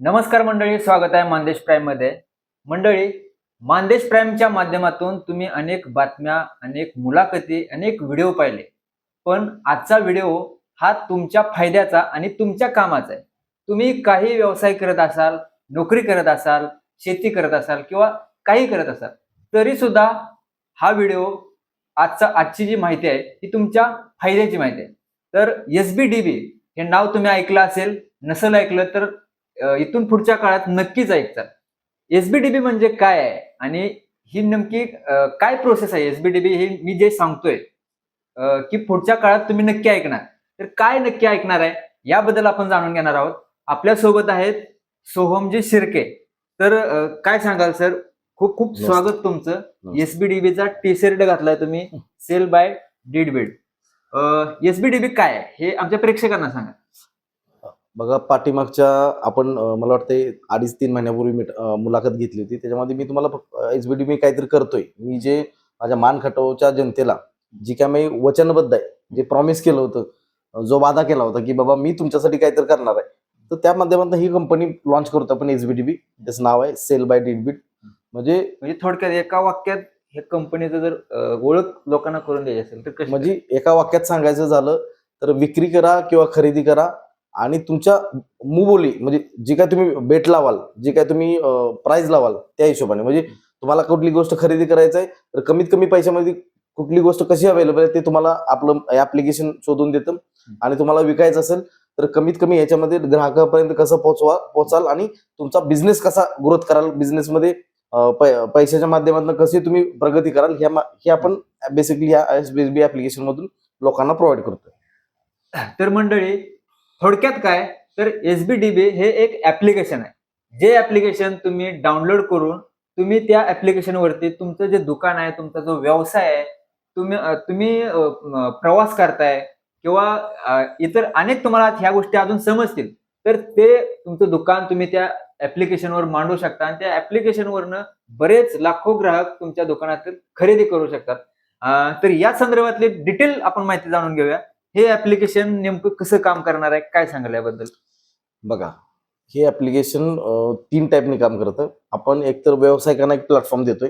नमस्कार मंडळी स्वागत आहे मानदेश प्राईममध्ये. मंडळी मानदेश प्राईमच्या माध्यमातून तुम्ही अनेक बातम्या अनेक मुलाखती अनेक व्हिडिओ पाहिले. पण आजचा व्हिडिओ हा तुमच्या फायद्याचा आणि तुमच्या कामाचा आहे. तुम्ही काही व्यवसाय करत असाल नोकरी करत असाल शेती करत असाल किंवा काही करत असाल तरी सुद्धा हा व्हिडिओ आजचा आजची जी माहिती आहे ती तुमच्या फायद्याची माहिती आहे. तर एस बी डी बी हे नाव तुम्ही ऐकलं असेल नसेल ऐकलं तर इथून पुढच्या काळात नक्कीच ऐकतात. एसबीडीबी म्हणजे काय आहे? आणि ही नेमकी काय प्रोसेस आहे एसबीडीबी हे मी जे सांगतोय की पुढच्या काळात तुम्ही नक्की ऐकणार. तर काय नक्की ऐकणार आहे? याबद्दल आपण जाणून घेणार आहोत. आपल्यासोबत आहेत सोहमजी शिर्के. तर काय सांगाल सर? खूप खूप. स्वागत तुमचं. एसबीडीबीचा टी शर्ट घातलाय तुम्ही. Sell buy deed bid SBDB काय आहे? हे आमच्या प्रेक्षकांना सांगा. बघा पाठीमागच्या आपण मला वाटतं अडीच तीन महिन्यापूर्वी मी मुलाखत घेतली होती. त्याच्यामध्ये मी तुम्हाला एच बी डी मी काहीतरी करतोय. मी जे माझ्या मान खटवच्या जनतेला जी काय मी वचनबद्ध आहे जे प्रॉमिस केलं होतं जो वादा केला होता की बाबा मी तुमच्यासाठी काहीतरी करणार आहे. तर त्या माध्यमातून ही कंपनी लॉन्च करतो आपण एच बी डी बी त्याचं नाव आहे सेल बाय डीड बीट म्हणजे म्हणजे थोडक्यात एका वाक्यात हे कंपनीचं जर ओळख लोकांना करून द्यायची असेल तर म्हणजे एका वाक्यात सांगायचं झालं तर विक्री करा किंवा खरेदी करा आणि तुमच्या मुबोली म्हणजे जे काय तुम्ही बेट लावाल जे काय तुम्ही प्राइस लावाल त्या हिशोबाने. म्हणजे तुम्हाला कुठली गोष्ट खरेदी करायचं आहे तर कमीत कमी पैशामध्ये कुठली गोष्ट कशी अवेलेबल आहे ते तुम्हाला आपलं ऍप्लिकेशन शोधून देतं. आणि तुम्हाला विकायचं असेल तर कमीत कमी याच्यामध्ये ग्राहकापर्यंत कसं पोहोचवा पोहोचाल आणि तुमचा बिझनेस कसा ग्रोथ कराल बिझनेसमध्ये पैशाच्या माध्यमातून कशी तुम्ही प्रगती कराल ह्या मा- हे आपण बेसिकली ह्या एस बी बी ऍप्लिकेशन मधून लोकांना प्रोव्हाइड करतो तर मंडळी थोडक्यात काय? तर एसबीडीबी हे एक ऍप्लिकेशन आहे. जे ऍप्लिकेशन तुम्ही डाउनलोड करून तुम्ही त्या ऍप्लिकेशन वरती तुमचं जे दुकान आहे तुमचा जो व्यवसाय आहे तुम्ही तुम्ही प्रवास करताय किंवा इतर अनेक तुम्हाला ह्या गोष्टी अजून समजतील तर ते तुमचं दुकान तुम्ही त्या ऍप्लिकेशनवर मांडू शकता आणि त्या ऍप्लिकेशनवरनं बरेच लाखो ग्राहक तुमच्या दुकानातील खरेदी करू शकतात. तर या संदर्भातली डिटेल आपण माहिती जाणून घेऊया. हे ऍप्लिकेशन नेमकं कसं काम करणार आहे? काय सांगाल याबद्दल? बघा हे ऍप्लिकेशन तीन टाईपने काम करतं. आपण एकतर व्यावसायिकांना एक प्लॅटफॉर्म देतोय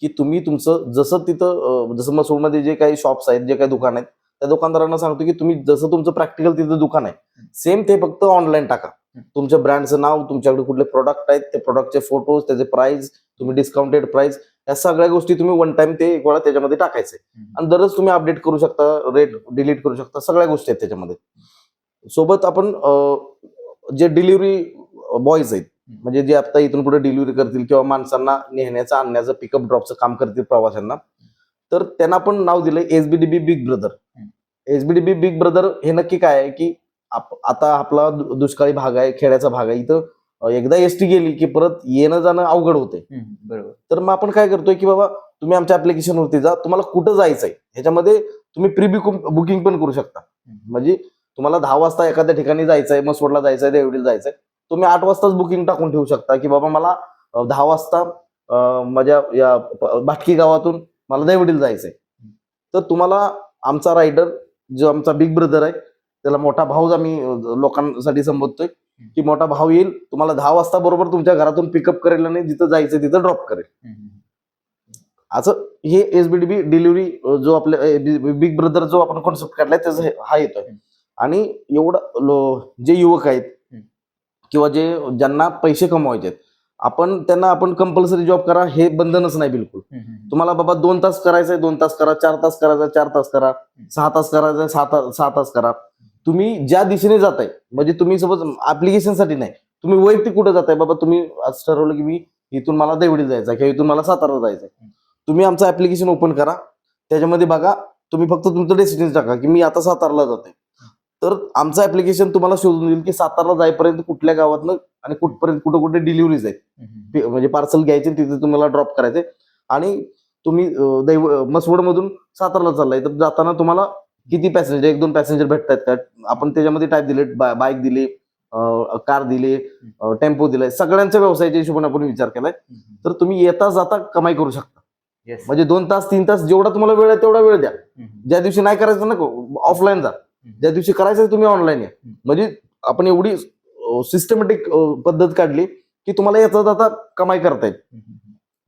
की तुम्ही तुमचं जसं तिथं जसं मसूरमध्ये जे काही शॉप्स आहेत जे काही दुकान आहेत त्या दुकानदारांना सांगतो की तुम्ही जसं तुमचं प्रॅक्टिकल तिथं दुकान आहे सेम ते फक्त ऑनलाईन टाका. तुमच्या ब्रँडचं नाव तुमच्याकडे कुठले प्रोडक्ट आहेत ते प्रोडक्टचे फोटोज त्याचे प्राइस तुम्ही डिस्काउंटेड प्राइस या सगळ्या गोष्टी तुम्ही वन टाइम ते एक वेळा त्याच्यामध्ये टाकायचे. आणि दररोज तुम्ही अपडेट करू शकता रेट डिलीट करू शकता सगळ्या गोष्टी आहेत त्याच्यामध्ये. सोबत आपण जे डिलिव्हरी बॉयज आहेत म्हणजे जे आता इथून पुढे डिलिव्हरी करतील किंवा माणसांना नेण्याचं आणण्याचं पिकअप ड्रॉपचं काम करतील प्रवाशांना तर त्यांना आपण नाव दिलंय SBDB big brother SBDB big brother हे नक्की काय आहे की आप- आता आपला दुष्काळी भाग आहे खेड्याचा भाग आहे इथं एकदा एसटी गेली की परत येणं जाणं अवघड होते बरोबर. तर मग आपण काय करतोय की बाबा तुम्ही आमच्या application वरती जा तुम्हाला कुठं जायचंय? ह्याच्यामध्ये तुम्ही प्री बुकिंग पण करू शकता. म्हणजे तुम्हाला दहा वाजता एखाद्या ठिकाणी जायचंय मसवडला जायचंय देवडीला जायचंय तुम्ही आठ वाजताच बुकिंग टाकून ठेवू शकता की बाबा मला दहा वाजता माझ्या या भाटकी गावातून मला देवडीला जायचंय. तर तुम्हाला आमचा रायडर जो आमचा बिग ब्रदर आहे त्याला मोठा भाऊच आम्ही लोकांसाठी संबोधतोय. की मोठा भाऊ येईल तुम्हाला दहा वाजता बरोबर तुमच्या घरातून पिकअप करेल आणि जिथं जायचं तिथं ड्रॉप करेल. असं हे एसबीडीबी डिलिव्हरी जो आपल्या बिग ब्रदर जो आपण कॉन्सेप्ट काढलाय त्याचा हा येतोय. आणि एवढं जे युवक आहेत किंवा जे ज्यांना पैसे कमवायचे आहेत आपण त्यांना आपण कंपल्सरी जॉब करा हे बंधनच नाही बिलकुल. तुम्हाला बाबा दोन तास करायचंय दोन तास करा चार तास करायचा चार तास करा सहा तास करायचंय सहा तास सहा तास करा. तुम्ही ज्या दिशेने जाताय म्हणजे तुम्ही सपोज ऍप्लिकेशनसाठी नाही तुम्ही वैयक्तिक कुठे जाताय? बाबा तुम्ही आज ठरवलं की मी इथून मला देवडी जायचं किंवा इथून मला सातारा जायचंय. तुम्ही आमचं ऍप्लिकेशन ओपन करा. त्याच्यामध्ये बघा तुम्ही फक्त तुमचं डेस्टिनेशन टाका की मी आता सातारला जाते तर आमचं ऍप्लिकेशन तुम्हाला शोधून देईल की सातारला जाईपर्यंत कुठल्या गावातनं आणि कुठपर्यंत कुठं कुठे डिलिव्हरीज आहेत. म्हणजे पार्सल घ्यायचे तिथे तुम्हाला ड्रॉप करायचे. आणि तुम्ही दैव मसवड मधून सातारला चाललाय. तर जाताना तुम्हाला किती पॅसेंजर एक दोन पॅसेंजर भेटतात का? आपण त्याच्यामध्ये टाईप दिले बाईक दिले कार दिले टेम्पो दिलाय. सगळ्यांच्या व्यवसायाच्या हिशोबाने आपण विचार केलाय. तर तुम्ही येता जाता कमाई करू शकता. म्हणजे दोन तास तीन तास जेवढा तुम्हाला वेळ आहे तेवढा वेळ द्या. ज्या दिवशी नाही करायचं नको ऑफलाईन जा. ज्या दिवशी करायचं तुम्ही ऑनलाईन या. म्हणजे आपण एवढी सिस्टमॅटिक पद्धत काढली की तुम्हाला याचा आता कमाई करता येईल.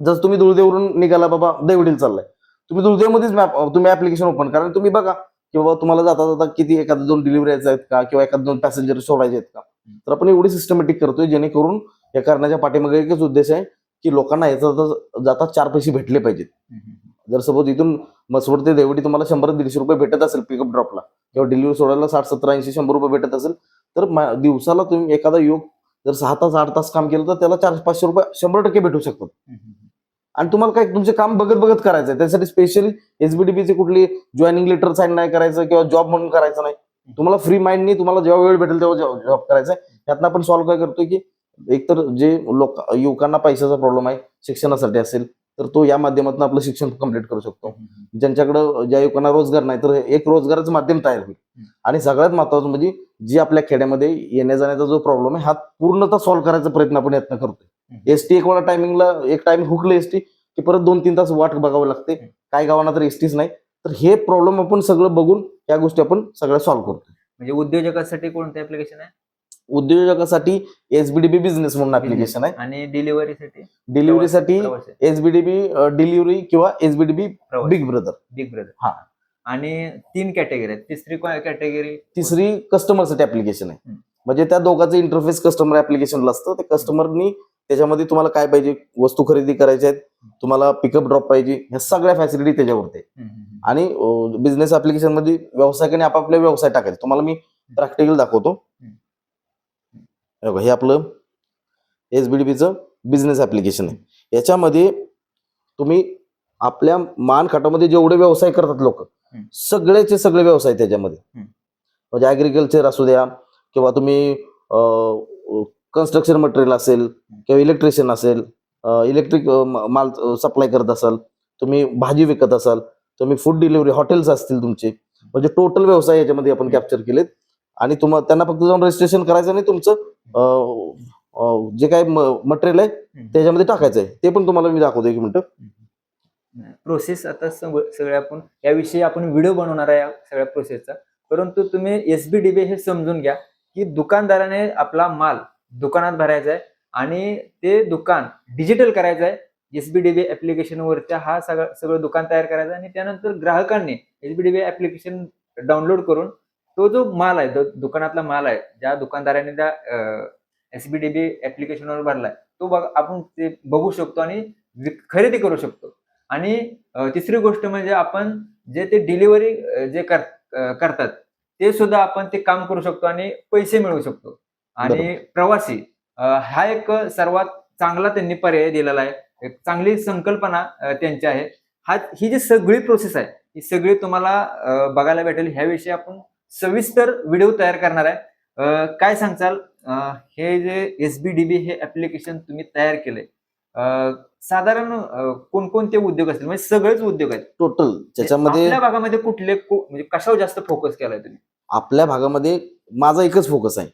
जर तुम्ही दुर्देवरून निघाला बाबा देवडील चाललाय. तुम्ही दुर्देवमध्येच मॅप तुम्ही ऍप्लिकेशन ओपन करा तुम्ही बघा की बाबा तुम्हाला जाता जाता किती एखाद्या दोन डिलिव्हरी आहेत का? किंवा एखाद दोन पॅसेंजर सोडायचे आहेत का? तर आपण एवढी सिस्टमॅटिक करतोय जेणेकरून या करण्याच्या पाठीमागे एकच उद्देश आहे की लोकांना याचा जाता- जाता चार पैसे भेटले पाहिजेत. जर सपोज इथून मसवड ते देवडी तुम्हाला शंभर दीडशे रुपये भेटत असेल पिकअप ड्रॉपला किंवा डिलिव्हरी सोडायला साठ सत्तर ऐंशी शंभर रुपये भेटत असेल तर दिवसाला तुम्ही एखादा योग जर सहा तास आठ तास काम केलं तर त्याला चारशे पाचशे रुपये शंभर टक्के भेटू शकतात. आणि तुम्हाला काय तुमचे काम बघत बघत करायचं आहे. त्यासाठी स्पेशली एसबीडीपीचे कुठली जॉईनिंग लेटर साईन नाही करायचं किंवा जॉब म्हणून करायचं नाही. तुम्हाला फ्री माइंडनी तुम्हाला जेव्हा वेळ भेटेल तेव्हा जॉब करायचा आहे. यातनं आपण सॉल्व्ह काय करतोय की एकतर जे लोक युवकांना पैशाचा प्रॉब्लेम आहे शिक्षणासाठी असेल तर तो या माध्यमातून आपलं शिक्षण कंप्लीट करू शकतो. ज्यांच्याकडे ज्या युवकांना रोजगार नाही तर एक रोजगाराचं माध्यम तयार होईल. आणि सगळ्यात महत्वाचं म्हणजे जी आपल्या खेड्यामध्ये येण्या जाण्याचा जो प्रॉब्लेम आहे हा पूर्णतः सॉल्व्ह करायचा प्रयत्न आपण यातनं करतोय. एसटी एक वेळा टायमिंगला एक टाइम हुकलं एसटी की परत दोन तीन तास वाट बघावं लागते. काही गावांना तर एसटीच नाही. तर हे प्रॉब्लेम आपण सगळं बघून या गोष्टी आपण सगळ्या सॉल्व्ह करतो म्हणजे उद्योजकासाठी कोणतं ऍप्लिकेशन आहे? उद्योजकासाठी एसबीडीबी बिझनेस म्हणून ऍप्लिकेशन आहे. आणि डिलिव्हरीसाठी डिलिव्हरीसाठी एसबीडीबी डिलिव्हरी किंवा SBDB big brother big brother हा. आणि तीन कॅटेगरी आहेत. तिसरी कॅटेगरी तिसरी कस्टमरसाठी ऍप्लिकेशन आहे. म्हणजे त्या दोघांचं इंटरफेस कस्टमर ऍप्लिकेशनला असतं. ते कस्टमरनी त्याच्यामध्ये तुम्हाला काय पाहिजे? वस्तू खरेदी करायच्या आहेत. तुम्हाला पिकअप ड्रॉप पाहिजे. ह्या सगळ्या फॅसिलिटी त्याच्यावरती आहे. आणि बिझनेस ऍप्लिकेशनमध्ये व्यावसायिकाने आपापले व्यवसाय टाकायचे. तुम्हाला मी प्रॅक्टिकल दाखवतो. हे हे आपलं एसबीडीपीचं बिझनेस ऍप्लिकेशन आहे. याच्यामध्ये तुम्ही आपल्या मान खाटामध्ये जेवढे व्यवसाय करतात लोक. सगळेचे सगळे व्यवसाय त्याच्यामध्ये. म्हणजे ऍग्रिकल्चर असू द्या किंवा तुम्ही कन्स्ट्रक्शन मटेरियल असेल किंवा इलेक्ट्रिशियन असेल इलेक्ट्रिक माल सप्लाय करत असाल तुम्ही भाजी विकत असाल तुम्ही फूड डिलिव्हरी हॉटेल्स असतील तुमचे म्हणजे टोटल व्यवसाय याच्यामध्ये आपण कॅप्चर केलेत. आणि तुम्हाला त्यांना फक्त जाऊन रजिस्ट्रेशन करायचं आणि तुमचं जे काही मटेरियल आहे त्याच्यामध्ये टाकायचं आहे. ते पण तुम्हाला मी दाखवतो एक मिनिट. प्रोसेस आता सगळं सगळ्या आपण याविषयी आपण व्हिडिओ बनवणार आहे या सगळ्या प्रोसेसचा परंतु तुम्ही एसबीडीबी हे समजून घ्या की दुकानदाराने आपला माल दुकानात भरायचं आहे आणि ते दुकान डिजिटल करायचं आहे एसबीडीबी ऍप्लिकेशन हा सगळं सगळं दुकान तयार करायचं आहे आणि त्यानंतर ग्राहकांनी एसबीडीबी ऍप्लिकेशन डाउनलोड करून तो जो माल आहे दुकानातला माल आहे ज्या दुकानदाराने त्या एसबीडीबी ऍप्लिकेशनवर भरलाय तो बघ आपण ते बघू शकतो आणि विक- खरेदी करू शकतो. आणि तिसरी गोष्ट म्हणजे आपण जे ते डिलिव्हरी जे कर करतात ते सुद्धा आपण ते काम करू शकतो आणि पैसे मिळवू शकतो. आणि प्रवासी हा एक सर्वात चांगला त्यांनी पर्याय दिलेला आहे. एक चांगली संकल्पना त्यांची आहे. हा ही जी सगळी प्रोसेस आहे ही सगळी तुम्हाला बघायला भेटेल. ह्याविषयी आपण सविस्तर व्हिडिओ तयार करणार आहे. काय सांगचाल? हे जे एस बी डी बी हे ऍप्लिकेशन तुम्ही तयार केलंय अ, साधारण कोणकोणते उद्योग असतील? म्हणजे सगळेच उद्योग आहेत. टोटल त्याच्यामध्ये आपल्या भागामध्ये कुठले म्हणजे कशावर जास्त फोकस केलाय तुम्ही? आपल्या भागामध्ये माझा एकच फोकस आहे.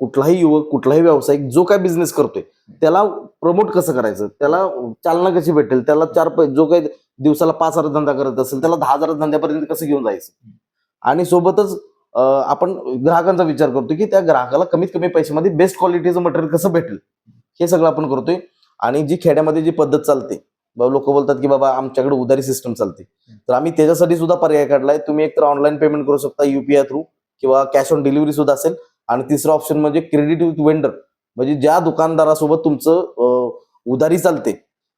कुठलाही युवक कुठलाही व्यावसायिक जो काय बिझनेस करतोय त्याला प्रमोट कसं करायचं? त्याला चालना कशी भेटेल? त्याला चार पै जो काही दिवसाला पाच हजार धंदा करत असेल त्याला दहा हजार धंद्यापर्यंत कसं घेऊन जायचं? आणि सोबतच आपण ग्राहकांचा विचार करतो की त्या ग्राहकाला कमीत कमी पैशामध्ये बेस्ट क्वालिटीचं मटेरियल कसं भेटेल? हे सगळं आपण करतोय. आणि जी खेड्यामध्ये जी पद्धत चालते लोक बोलतात की बाबा आमच्याकडे उधारी सिस्टम चालते. तर आम्ही त्याच्यासाठी सुद्धा पर्याय काढलाय. तुम्ही एकतर ऑनलाईन पेमेंट करू शकता युपीआय थ्रू किंवा कॅश ऑन डिलिव्हरी सुद्धा असेल. आणि तिसरं ऑप्शन म्हणजे क्रेडिट विथ वेंडर म्हणजे ज्या दुकानदारासोबत तुमचं उधारी चालते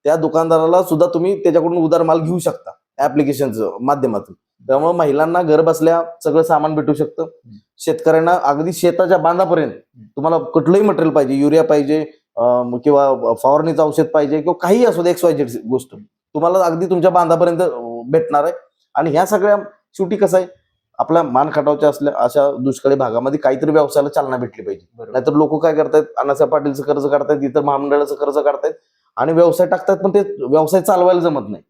त्या दुकानदाराला सुद्धा तुम्ही त्याच्याकडून उधार माल घेऊ शकता ऍप्लिकेशनचं माध्यमातून. त्यामुळे महिलांना घर बसल्या सगळं सामान भेटू शकतं. शेतकऱ्यांना अगदी शेताच्या बांधापर्यंत तुम्हाला कुठलंही मटेरियल पाहिजे युरिया पाहिजे किंवा फवारणीचं औषध पाहिजे किंवा काही असू दे एक्स वाय झेड गोष्ट. तुम्हाला अगदी तुमच्या बांधापर्यंत भेटणार आहे. आणि ह्या सगळ्या शेवटी कसं आहे आपल्या मान खटावच्या असल्या अशा दुष्काळी भागामध्ये काहीतरी व्यवसायाला चालना भेटली पाहिजे. नाहीतर लोक काय करतायत? अण्णासाहेब पाटीलचं कर्ज काढतायत इतर महामंडळाचं कर्ज काढतायत आणि व्यवसाय टाकतात पण ते व्यवसाय चालवायला जमत नाही.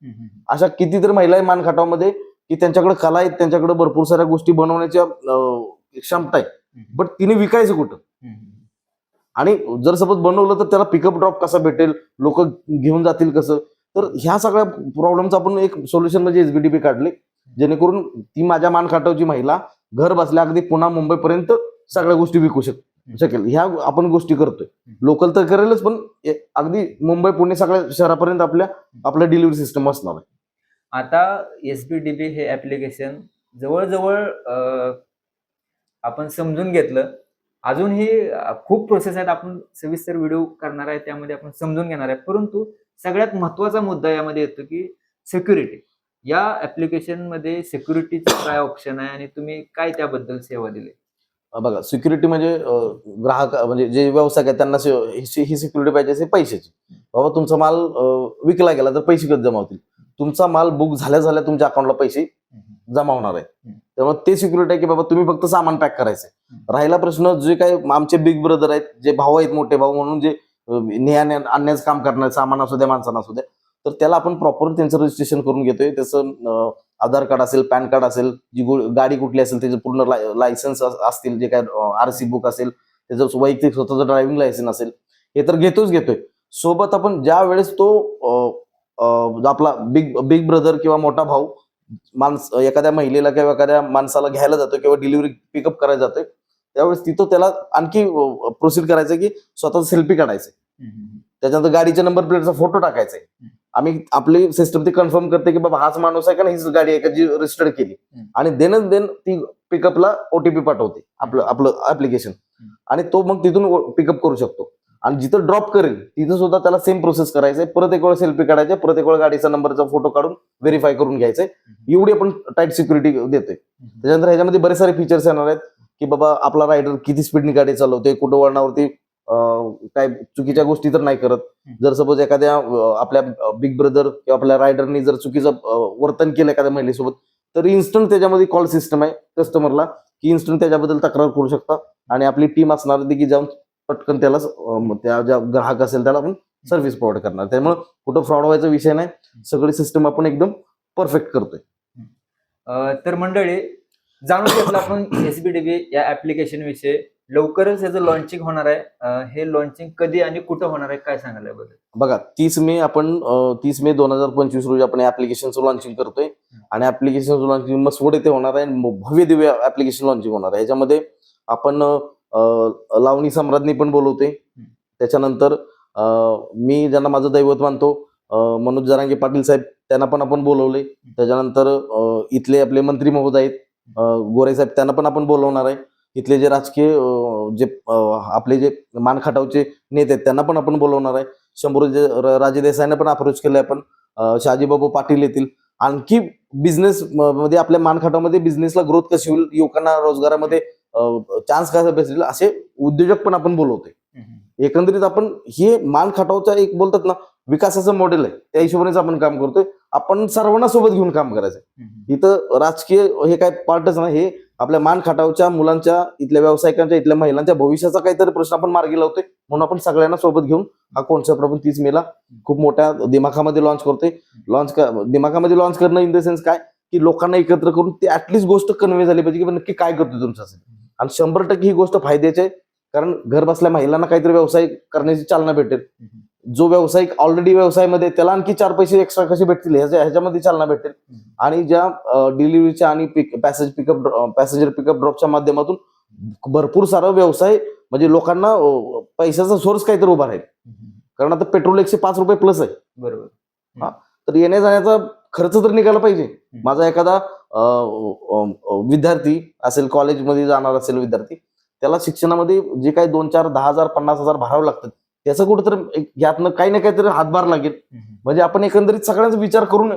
अशा कितीतरी महिला आहे मानखाटावमध्ये की त्यांच्याकडे कला आहेत त्यांच्याकडे भरपूर साऱ्या गोष्टी बनवण्याच्या क्षमता आहे. बट तिने विकायचं कुठं. आणि जर सपोज बनवलं तर त्याला पिकअप ड्रॉप कसा भेटेल? लोक घेऊन जातील कसं? तर ह्या सगळ्या प्रॉब्लेमचं आपण एक सोल्युशन म्हणजे एसबीडीपी काढले. जेणेकरून ती माझ्या मान खाटावची महिला घर बसल्या अगदी पुन्हा मुंबईपर्यंत सगळ्या गोष्टी विकू शकते शकेल. ह्या आपण गोष्टी करतोय. लोकल तर करेलच पण अगदी मुंबई पुणे सगळ्या शहरापर्यंत आपल्या आपलं डिलिव्हरी सिस्टम असणार आहे. आता एस बी डी बी हे ऍप्लिकेशन जवळजवळ आपण समजून घेतलं. अजूनही खूप प्रोसेस आहेत. आपण सविस्तर व्हिडिओ करणार आहे. त्यामध्ये आपण समजून घेणार आहे. परंतु सगळ्यात महत्त्वाचा मुद्दा यामध्ये येतो की सिक्युरिटी या ऍप्लिकेशनमध्ये सिक्युरिटीचं काय ऑप्शन आहे आणि तुम्ही काय त्याबद्दल सेवा दिली? बघा सिक्युरिटी म्हणजे ग्राहक म्हणजे जे व्यावसायिक आहेत त्यांना ही सिक्युरिटी पाहिजे असे पैशाची. बाबा तुमचा माल विकला गेला तर पैसे कधी जमा होतील तुमचा माल बुक झाल्या झाल्या तुमच्या अकाउंटला पैसे जमा होणार आहे. त्यामुळे ते सिक्युरिटी आहे की बाबा तुम्ही फक्त सामान पॅक करायचंय हम्म. राहिला प्रश्न जे काही आमचे बिग ब्रदर आहेत जे भाऊ आहेत मोठे भाऊ म्हणून जे नेण्या आणण्याचं काम करणारे सामान असू द्या माणसांना असू द्या तर त्याला आपण प्रॉपर त्यांचं रजिस्ट्रेशन करून घेतोय. त्याचं आधार कार्ड असेल पॅन कार्ड असेल जी गाडी कुठली असेल त्याचे पूर्ण लायसन्स असतील जे काय आर सी बुक असेल त्याचं वैयक्तिक स्वतःचं ड्रायव्हिंग लायसन्स असेल हे तर घेतोच घेतोय. सोबत आपण ज्या वेळेस तो आपला बिग बिग ब्रदर किंवा मोठा भाऊ माणस एखाद्या महिलेला किंवा एखाद्या माणसाला घ्यायला जातो किंवा डिलिव्हरी पिकअप करायला जातोय त्यावेळेस तिथं त्याला आणखी प्रोसीड करायचं की स्वतःचा सेल्फी काढायचं त्याच्यानंतर गाडीच्या नंबर प्लेटचा फोटो टाकायचा आहे. आम्ही आपली सिस्टम ती कन्फर्म करते की बाबा हाच माणूस आहे का नाही हीच गाडी आहे का जी रजिस्टर केली. आणि देनच देन ती पिकअपला ओटीपी पाठवते आपलं आपलं ऍप्लिकेशन. आणि तो मग तिथून पिकअप करू शकतो. आणि जिथं ड्रॉप करेल तिथं सुद्धा त्याला सेम प्रोसेस करायचंय. परत एक वेळ सेल्फी काढायचे परत एक वेळ गाडीचा नंबरचा फोटो काढून व्हेरीफाय करून घ्यायचंय. एवढी आपण टाईट सिक्युरिटी देतोय. त्याच्यानंतर ह्याच्यामध्ये बरेच सारे फीचर्स येणार आहेत की बाबा आपला रायडर किती स्पीडनी गाडी चालवतोय कुठं वळणावरती काय चुकीच्या गोष्टी तर नाही करत. जर सपोज एखाद्या आपल्या बिग ब्रदर किंवा आपल्या रायडरनी जर चुकीचं वर्तन केलं एखाद्या महिलेसोबत तर इन्स्टंट त्याच्यामध्ये कॉल सिस्टम आहे कस्टमरला की इन्स्टंट त्याच्याबद्दल तक्रार करू शकता. आणि आपली टीम असणार की जाऊन पटकन त्याला त्या ज्या ग्राहक असेल त्याला आपण सर्व्हिस प्रोव्हाइड करणार. त्यामुळे कुठं फ्रॉड व्हायचा विषय नाही. सगळी सिस्टम आपण एकदम परफेक्ट करतोय. तर मंडळी जाणून घेतलं आपण एसबीडीबी या ऍप्लिकेशन विषयी. लवकरच याचं लॉन्चिंग होणार आहे. हे लॉन्चिंग कधी आणि कुठं होणार आहे काय सांगायला याबद्दल? बघा तीस मे आपण तीस मे दोन हजार पंचवीस रोजी आपण ऍप्लिकेशनचं लॉन्चिंग करतोय. आणि ऍप्लिकेशन लॉन्चिंग मसवड येथे होणार आहे भव्य दिव्य ऍप्लिकेशन लॉन्चिंग होणार आहे. ह्याच्यामध्ये आपण लावणी सम्राज्ञी पण बोलवतोय. त्याच्यानंतर मी ज्यांना माझं दैवत मानतो मनोज जरांगे पाटील साहेब त्यांना पण आपण बोलवले. त्याच्यानंतर इथले आपले मंत्री महोदय आहेत. गोरे साहेब त्यांना पण आपण बोलवणार आहे. इथले जे राजकीय जे आपले जे मानखटावचे नेते आहेत त्यांना पण आपण बोलवणार आहे. शंभूराजे राजे देसाईने पण अप्रोच केले आपण. अं, शहाजीबाबू पाटील येतील. आणखी बिझनेस मध्ये आपल्या मानखाटामध्ये बिझनेसला ग्रोथ कशी होईल युवकांना रोजगारामध्ये चान्स कसा भेटेल असे उद्योजक पण आपण बोलवतोय. एकंदरीत आपण हे मान खटावचा एक बोलतात ना विकासाचं मॉडेल आहे. त्या हिशोबानेच आपण काम करतोय. आपण सर्वांना सोबत घेऊन काम करायचं इथं राजकीय हे काय पार्टच ना हे आपल्या मान खटावच्या मुलांच्या इथल्या व्यावसायिकांच्या इथल्या महिलांच्या भविष्याचा काहीतरी प्रश्न आपण मार्गी लावतोय. म्हणून आपण सगळ्यांना सोबत घेऊन हा कॉन्सेप्ट आपण तीस मेला. खूप मोठ्या दिमाखामध्ये लॉन्च करतोय. लॉन्च दिमाखामध्ये लॉन्च करणं इन द सेन्स काय? की लोकांना एकत्र करून ती ऍटलीस्ट गोष्ट कन्व्हे झाली पाहिजे की नक्की काय करतोय तुमच्यासाठी आणि शंभर टक्के ही गोष्ट फायद्याची आहे. कारण घर बसल्या महिलांना काहीतरी व्यवसाय करण्याची चालना भेटेल. जो व्यावसायिक ऑलरेडी व्यवसायामध्ये त्याला आणखी चार पैसे एक्स्ट्रा कसे भेटतील? ह्याच्या ह्याच्यामध्ये चालना भेटेल. आणि ज्या डिलिव्हरीच्या आणि pick passage pickup passenger pickup ड्रॉपच्या माध्यमातून भरपूर सारा व्यवसाय म्हणजे लोकांना पैशाचा सोर्स काहीतरी उभा राहील. कारण आता पेट्रोल एकशे पाच रुपये प्लस आहे. बरोबर. तर येण्या जाण्याचा खर्च तर निघाला पाहिजे. माझा एखादा विद्यार्थी असेल कॉलेजमध्ये जाणार असेल विद्यार्थी त्याला शिक्षणामध्ये जे काही दोन चार दहा हजार पन्नास हजार भरावे लागतात. त्याचं कुठेतरी यातनं काही ना काहीतरी हातभार लागेल. म्हणजे आपण एकंदरीत सगळ्यांचा विचार करून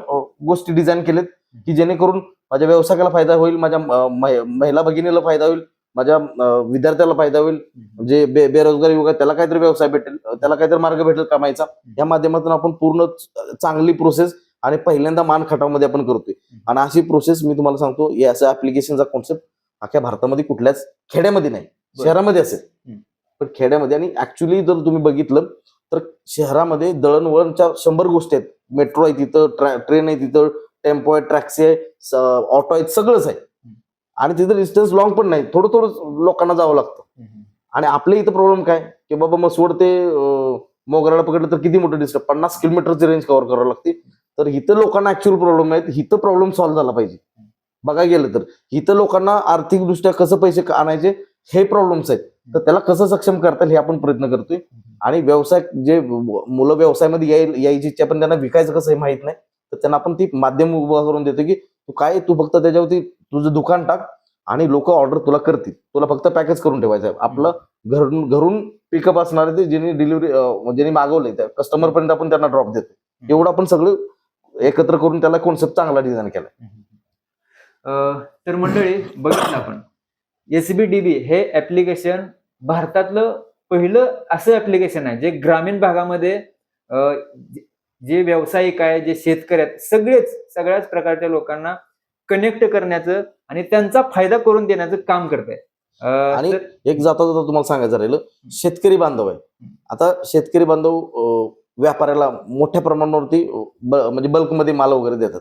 गोष्टी डिझाईन केलेत की जेणेकरून माझ्या व्यवसायाला फायदा होईल माझ्या महिला भगिनीला फायदा होईल माझ्या विद्यार्थ्याला फायदा होईल. जे बे बेरोजगार युवक त्याला काहीतरी व्यवसाय भेटेल त्याला काहीतरी मार्ग भेटेल कमायचा. या माध्यमातून आपण पूर्ण चांगली प्रोसेस आणि पहिल्यांदा मान खटावमध्ये आपण करतोय. आणि अशी प्रोसेस मी तुम्हाला सांगतो या असं ऍप्लिकेशनचा कॉन्सेप्ट अख्ख्या भारतामध्ये कुठल्याच खेड्यामध्ये नाही. शहरामध्ये असेल. पण खेड्यामध्ये आणि ऍक्च्युली जर तुम्ही बघितलं तर शहरामध्ये दळणवळणच्या शंभर गोष्टी आहेत. मेट्रो आहे तिथं ट्रेन आहे तिथं टेम्पो आहे ट्रॅक्सी आहे ऑटो आहेत सगळंच आहे. आणि तिथं डिस्टन्स लॉंग पण नाही. थोडं थोडं लोकांना जावं लागतं. आणि आपल्या इथं प्रॉब्लेम काय? की बाबा मसवड ते मोगराला पकडलं तर किती मोठं डिस्टन्स पन्नास किलोमीटरची रेंज कव्हर करावं लागते. तर इथं लोकांना ऍक्च्युअल प्रॉब्लेम आहेत. इथं प्रॉब्लेम सॉल्व्ह झाला पाहिजे. बघा गेलं तर इथं लोकांना आर्थिकदृष्ट्या कसं पैसे आणायचे हे प्रॉब्लेम्स आहेत. तर त्याला कसं सक्षम करता येईल हे आपण प्रयत्न करतोय. आणि व्यवसाय जे मुलं व्यवसायामध्ये याय यायची इच्छा पण त्यांना विकायचं कसं हे माहीत नाही. तर त्यांना आपण ती माध्यम उभं करून देतो की तू काय तू फक्त त्याच्यावरती तुझं दुकान टाक आणि लोक ऑर्डर तुला करतील. तुला फक्त पॅकेज करून ठेवायचं आहे. आपलं घरून घरून पिकअप असणार ते ज्यांनी डिलिव्हरी ज्यांनी मागवलंय त्या कस्टमर पर्यंत आपण त्यांना ड्रॉप देतो एवढं आपण सगळं एकत्र करून त्याला कॉन्सेप्ट चांगला डिझाईन केला तर मंडळी बघितलं आपण. एसबीडीबी हे ऍप्लिकेशन भारतातलं पहिलं असं ऍप्लिकेशन आहे जे ग्रामीण भागामध्ये जे- व्यावसायिक आहे जे शेतकरी आहेत सगळेच सगळ्याच प्रकारच्या लोकांना कनेक्ट करण्याचं आणि त्यांचा फायदा करून देण्याचं काम करत आहे. आणि एक जाता जाता तुम्हाला सांगायचं राहिलं शेतकरी बांधव आहे. आता शेतकरी बांधव व्यापाऱ्याला मोठ्या प्रमाणावरती म्हणजे बल्कमध्ये माल वगैरे देतात.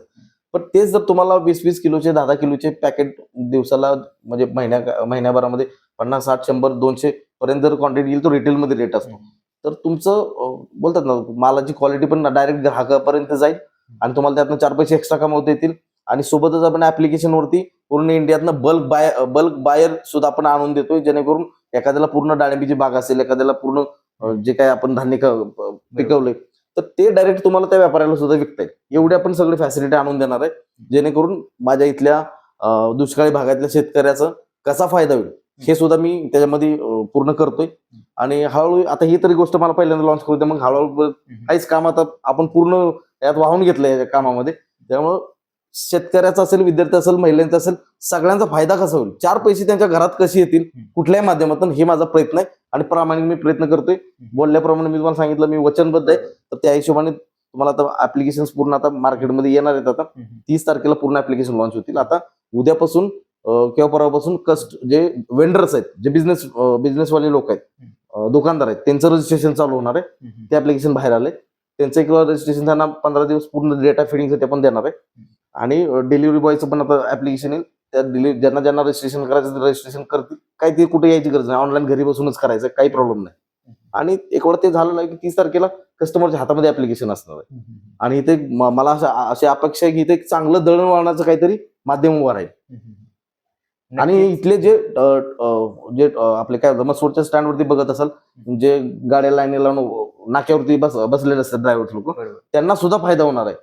पण तेच जर तुम्हाला वीस वीस किलोचे दहा दहा किलोचे पॅकेट दिवसाला म्हणजे महिन्या महिन्याभरामध्ये पन्नास साठ शंभर दोनशे पर्यंत जर क्वांटिटी येईल तो रिटेलमध्ये रेट असतो. तर तुमचं बोलतात ना मालाची क्वालिटी पण डायरेक्ट ग्राहकापर्यंत जाईल आणि तुम्हाला त्यातनं चार पैसे एक्स्ट्रा कमावता येतील. आणि सोबतच आपण ऍप्लिकेशन वरती पूर्ण इंडियातनं बल्क बाय बल्क बायर सुद्धा आपण आणून देतोय जेणेकरून एखाद्याला पूर्ण डाळिंबीची बाग असेल एखाद्याला पूर्ण जे काय आपण धान्य पिकवलंय तर ते डायरेक्ट तुम्हाला त्या व्यापाऱ्याला सुद्धा विकता येईल एवढी आपण सगळी फॅसिलिटी आणून देणार आहे. जेणेकरून माझ्या इथल्या दुष्काळी भागातल्या शेतकऱ्याचा कसा फायदा होईल हे सुद्धा मी त्याच्यामध्ये पूर्ण करतोय. आणि हळूहळू आता ही तरी गोष्ट मला पहिल्यांदा लॉन्च करू द्या मग हळूहळू काहीच काम आता आपण पूर्ण यात वाहून घेतलंय या कामामध्ये. त्यामुळं शेतकऱ्याचा असेल विद्यार्थी असेल महिलांचा असेल सगळ्यांचा फायदा कसा होईल? चार पैसे त्यांच्या घरात कसे येतील? कुठल्याही माध्यमातून हे माझा प्रयत्न आहे आणि प्रामाणिक मी प्रयत्न करतोय. बोलल्याप्रमाणे मी तुम्हाला सांगितलं मी वचनबद्ध आहे. तर त्या हिशोबाने तुम्हाला आता ऍप्लिकेशन पूर्ण आता मार्केटमध्ये येणार आहेत आता. तीस तारखेला पूर्ण ऍप्लिकेशन लॉन्च होतील. आता उद्यापासून किंवा परवापासून कस्ट जे वेंडर्स आहेत जे बिझनेस बिझनेसवाले लोक आहेत दुकानदार आहेत त्यांचं रजिस्ट्रेशन चालू होणार आहे. ते ऍप्लिकेशन बाहेर आले त्यांचं एक रजिस्ट्रेशन त्यांना पंधरा दिवस पूर्ण डेटा फिडिंगसाठी आपण देणार आहे. आणि डिलिव्हरी बॉयचं पण आता ऍप्लिकेशन येईल. त्या डिलिव्हरी ज्यांना ज्यांना रजिस्ट्रेशन करायचं रजिस्ट्रेशन करतील. काही ते कुठे यायची गरज नाही. ऑनलाईन घरी बसूनच करायचं काही प्रॉब्लेम नाही. आणि एक वेळ ते झालेलं आहे की तीस तारखेला कस्टमरच्या हातामध्ये ऍप्लिकेशन असणार आहे. आणि इथे मला अशा अशी अपेक्षा आहे की इथे एक चांगलं दळणवळणाचं काहीतरी माध्यम उभं राहील. आणि इथले जे जे आपले काय मसूरच्या स्टँड वरती बघत असाल जे गाड्या लाईनी लावून नाक्यावरती बस बसलेले असतात ड्रायव्हर लोक त्यांना सुद्धा फायदा होणार आहे.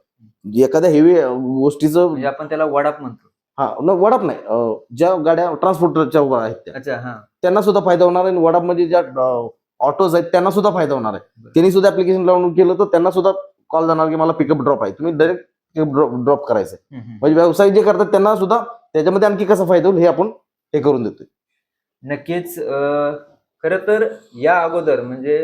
एखाद्या हेवी गोष्टीचं म्हणजे आपण त्याला वडाप म्हणतो. हा न वडाप नाही. अ, ज्या गाड्या ट्रान्सपोर्टरच्या उभ्या आहेत त्या. अच्छा हा. त्यांना सुद्धा फायदा होणार आहे आणि वडाप म्हणजे ज्या ऑटोज आहेत त्यांना सुद्धा फायदा होणार आहे. बरं. त्यांनी सुद्धा ऍप्लिकेशन लावून केलं तर त्यांना सुद्धा कॉल जाणार की मला पिकअप ड्रॉप आहे. तुम्ही डायरेक्ट ड्रॉप करायचं आहे. म्हणजे व्यवसाय जे करतात त्यांना सुद्धा त्याच्यामध्ये आणखी कसा फायदा होईल हे आपण हे करून देतोय. नक्कीच खर तर या अगोदर म्हणजे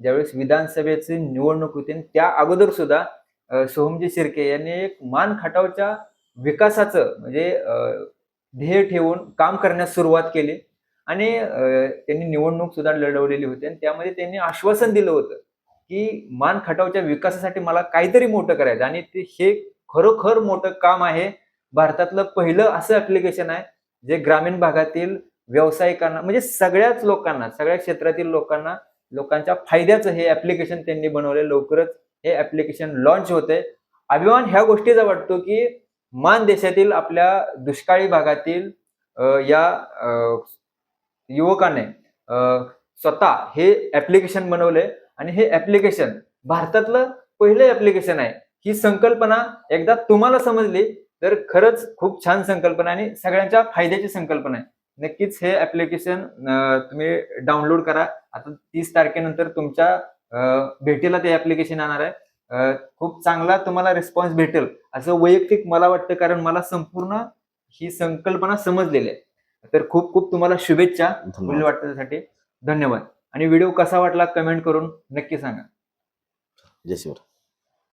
ज्यावेळेस विधानसभेची निवडणूक होती त्या अगोदर सुद्धा सोहमजी शिर्के यांनी एक मान खटावच्या विकासाचं म्हणजे ध्येय ठेवून काम करण्यास सुरुवात केली. आणि त्यांनी निवडणूक सुद्धा लढवलेली होती आणि त्यामध्ये त्यांनी आश्वासन दिलं होतं की मान खटावच्या विकासासाठी मला काहीतरी मोठं करायचं आणि ते हे खरोखर मोठं काम आहे. भारतातलं पहिलं असं ऍप्लिकेशन आहे जे ग्रामीण भागातील व्यावसायिकांना म्हणजे सगळ्याच लोकांना सगळ्या क्षेत्रातील लोकांना लोकांच्या फायद्याचं हे ऍप्लिकेशन त्यांनी बनवले. लवकरच हे ऍप्लिकेशन लॉन्च होते. अभिमान ह्या गोष्टीचा वाटतो की मान देशातील आपल्या दुष्काळी भागातील या युवकाने स्वतः हे ऍप्लिकेशन बनवले. आणि हे ऍप्लिकेशन भारतातलं पहिलं ऍप्लिकेशन आहे. ही संकल्पना एकदा तुम्हाला समजली तर खरंच खूप छान संकल्पना आणि सगळ्यांच्या फायद्याची संकल्पना आहे. नक्कीच हे ऍप्लिकेशन तुम्ही डाउनलोड करा. आता तीस तारखेनंतर तुमच्या भेटीला ते ऍप्लिकेशन येणार आहे. खूप चांगला तुम्हाला रिस्पॉन्स भेटेल. असं वैयक्तिक मला वाटतं कारण मला संपूर्ण ही संकल्पना समजलेली आहे. तर खूप खूप तुम्हाला शुभेच्छा पुढील वाटण्यासाठी धन्यवाद. आणि व्हिडिओ कसा वाटला कमेंट करून नक्की सांगा. जय शिवराय.